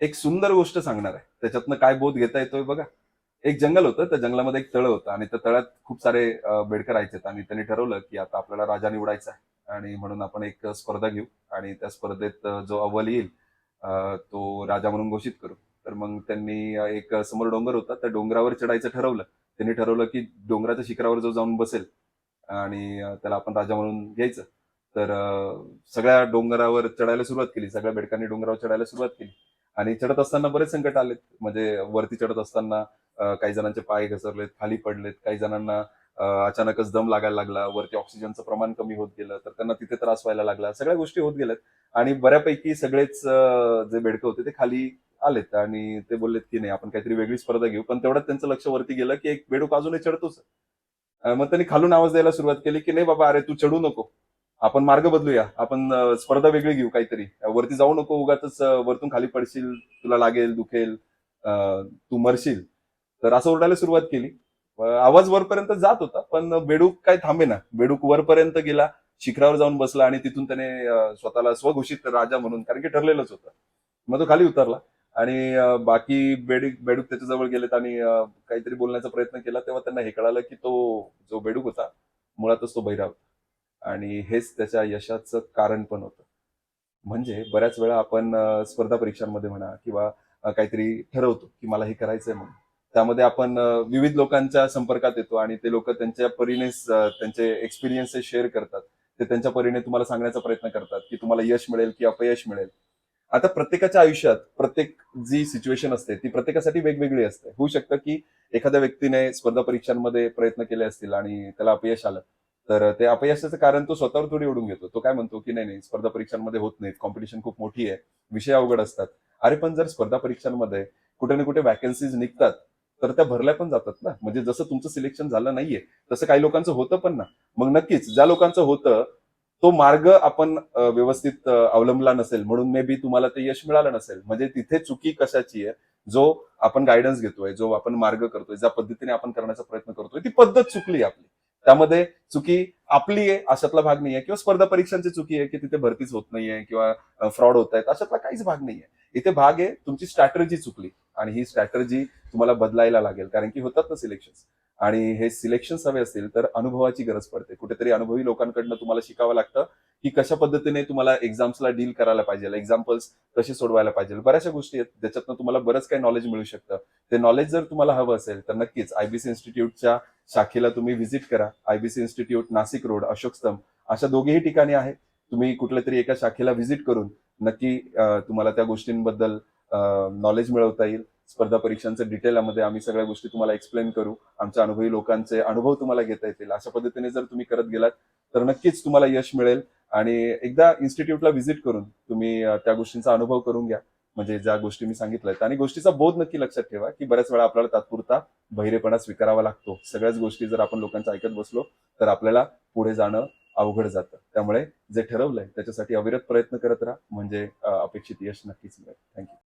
एक सुंदर गोष्ट सांगणार आहे. त्याच्यातनं काय बोध घेता येतोय बघा. एक जंगल होतं त्या जंगलामध्ये एक तळ होतं आणि त्या तळ्यात खूप सारे बेडकर आहेत आणि त्यांनी ठरवलं की आता आपल्याला राजा निवडायचा आहे. आणि म्हणून आपण एक स्पर्धा घेऊ आणि त्या स्पर्धेत जो अव्वल येईल तो राजा म्हणून घोषित करू. तर मग त्यांनी एक समोर डोंगर होता. त्या डोंगरावर चढायचं ठरवलं. त्यांनी ठरवलं की डोंगराच्या शिखरावर जो जाऊन बसेल आणि त्याला आपण राजा म्हणून घ्यायचं. तर सगळ्या डोंगरावर चढायला सुरुवात केली. सगळ्या बेडकांनी डोंगरावर चढायला सुरुवात केली. आणि चढत असताना बरेच संकट आलेत. म्हणजे वरती चढत असताना काही जणांचे पाय घसरलेत खाली पडलेत काही जणांना अचानकच दम लागायला लागला वरती ऑक्सिजनचं प्रमाण कमी होत गेलं तर त्यांना तिथे त्रास व्हायला लागला. सगळ्या गोष्टी होत गेल्यात. आणि बऱ्यापैकी सगळेच जे बेडकं होते ते खाली आलेत आणि ते बोललेत की नाही आपण काहीतरी वेगळी स्पर्धा घेऊ. पण तेवढ्यात त्यांचं लक्ष वरती गेलं की एक बेडूक अजूनही चढतोच. मग त्यांनी खालून आवाज द्यायला सुरुवात केली की नाही बाबा अरे तू चढू नको. आपण मार्ग बदलूया. आपण स्पर्धा वेगळी घेऊ काहीतरी. वरती जाऊ नको उगाच वरतून खाली पडशील तुला लागेल दुखेल अं, तू मरशील. तर असं ओरडायला सुरुवात केली. आवाज वरपर्यंत जात होता पण बेडूक काय थांबेना. बेडूक वरपर्यंत गेला शिखरावर जाऊन बसला आणि तिथून त्याने स्वतःला स्वघोषित राजा म्हणून कारण की ठरलेलंच होतं. मग तो खाली उतरला आणि बाकी बेडूक बेडूक त्याच्याजवळ गेलेत आणि काहीतरी बोलण्याचा प्रयत्न केला तेव्हा त्यांना हे कळालं की तो जो बेडूक होता मुळातच तो बैराव होता आणि हेच त्याच्या यशाचं कारण पण होतं. म्हणजे बऱ्याच वेळा आपण स्पर्धा परीक्षांमध्ये म्हणा किंवा काहीतरी ठरवतो की मला हे करायचंय म्हणून. त्यामध्ये आपण विविध लोकांच्या संपर्कात येतो आणि ते लोक त्यांच्या परीने त्यांचे एक्सपिरियन्सेस शेअर करतात. ते त्यांच्या परीने तुम्हाला सांगण्याचा प्रयत्न करतात की तुम्हाला यश मिळेल की अपयश मिळेल. आता प्रत्येकाच्या आयुष्यात प्रत्येक जी सिच्युएशन असते ती प्रत्येकासाठी वेगवेगळी असते. होऊ शकतं की एखाद्या व्यक्तीने स्पर्धा परीक्षांमध्ये प्रयत्न केले असतील आणि त्याला अपयश आलं तर ते अपयशाचं कारण तो स्वतःवर थोडी ओढून घेतो. तो काय म्हणतो की नाही नाही स्पर्धा परीक्षांमध्ये होत नाहीत. कॉम्पिटिशन खूप मोठी आहे. विषय अवघड असतात. अरे पण जर स्पर्धा परीक्षांमध्ये कुठे ना कुठे वॅकन्सीज निघतात तर त्या भरल्या पण जातात ना. म्हणजे जसं तुमचं सिलेक्शन झालं नाहीये तसं काही लोकांचं होतं पण ना. मग नक्कीच ज्या लोकांचं होतं तो मार्ग आपण व्यवस्थित अवलंबला नसेल. म्हणून मे बी तुम्हाला ते यश मिळालं नसेल. म्हणजे तिथे चुकी कशाची आहे जो आपण गायडन्स घेतोय जो आपण मार्ग करतोय ज्या पद्धतीने आपण करण्याचा प्रयत्न करतोय ती पद्धत चुकली आपली. त्यामध्ये चुकी आपली आहे अशातला भाग नाहीये. किंवा स्पर्धा परीक्षांची चुकी आहे की तिथे भरतीच होत नाहीये किंवा फ्रॉड होत आहेत अशातला काहीच भाग नाहीये. इथे भाग आहे तुमची स्ट्रॅटर्जी चुकली आणि ही स्ट्रॅटर्जी तुम्हाला बदलायला लागेल कारण की होतात ना सिलेक्शन आणि हे सिलेक्शन हवे असतील तर अनुभवाची गरज पडते. कुठेतरी अनुभवी लोकांकडनं तुम्हाला शिकावं लागतं की कशा पद्धतीने तुम्हाला एक्झाम्सला डील करायला पाहिजे एक्झाम्पल्स कसे सोडवायला पाहिजे. बऱ्याचशा गोष्टी आहेत ज्याच्यातनं तुम्हाला बरंच काही नॉलेज मिळू शकतं. ते नॉलेज जर तुम्हाला हवं असेल तर नक्कीच आयबीसी इन्स्टिट्यूटच्या शाखेला तुम्ही व्हिजिट करा. IBC institute Nashik road Ashok Stambh अशा दोघेही ठिकाणी आहे. तुम्ही कुठल्या तरी एका शाखेला व्हिजिट करून नक्की तुम्हाला त्या गोष्टींबद्दल नॉलेज मिळवता येईल. स्पर्धा परीक्षांचं डिटेलमध्ये आम्ही सगळ्या गोष्टी तुम्हाला एक्सप्लेन करू. आमच्या अनुभवी लोकांचे अनुभव तुम्हाला घेता येतील. अशा पद्धतीने जर तुम्ही करत गेलात तर नक्कीच तुम्हाला यश मिळेल. आणि एकदा इन्स्टिट्यूटला व्हिजिट करून तुम्ही त्या गोष्टींचा अनुभव करून घ्या. म्हणजे ज्या गोष्टी मी सांगितल्यात आणि गोष्टीचा बोध नक्की लक्षात ठेवा की बऱ्याच वेळा आपल्याला तात्पुरता बहिरेपणा स्वीकारावा लागतो. सगळ्याच गोष्टी जर आपण लोकांच्या ऐकत बसलो तर आपल्याला पुढे जाणं अवघड जातं. त्यामुळे जे ठरवलंय त्याच्यासाठी अविरत प्रयत्न करत राहा. म्हणजे अपेक्षित यश नक्कीच मिळेल. थँक्यू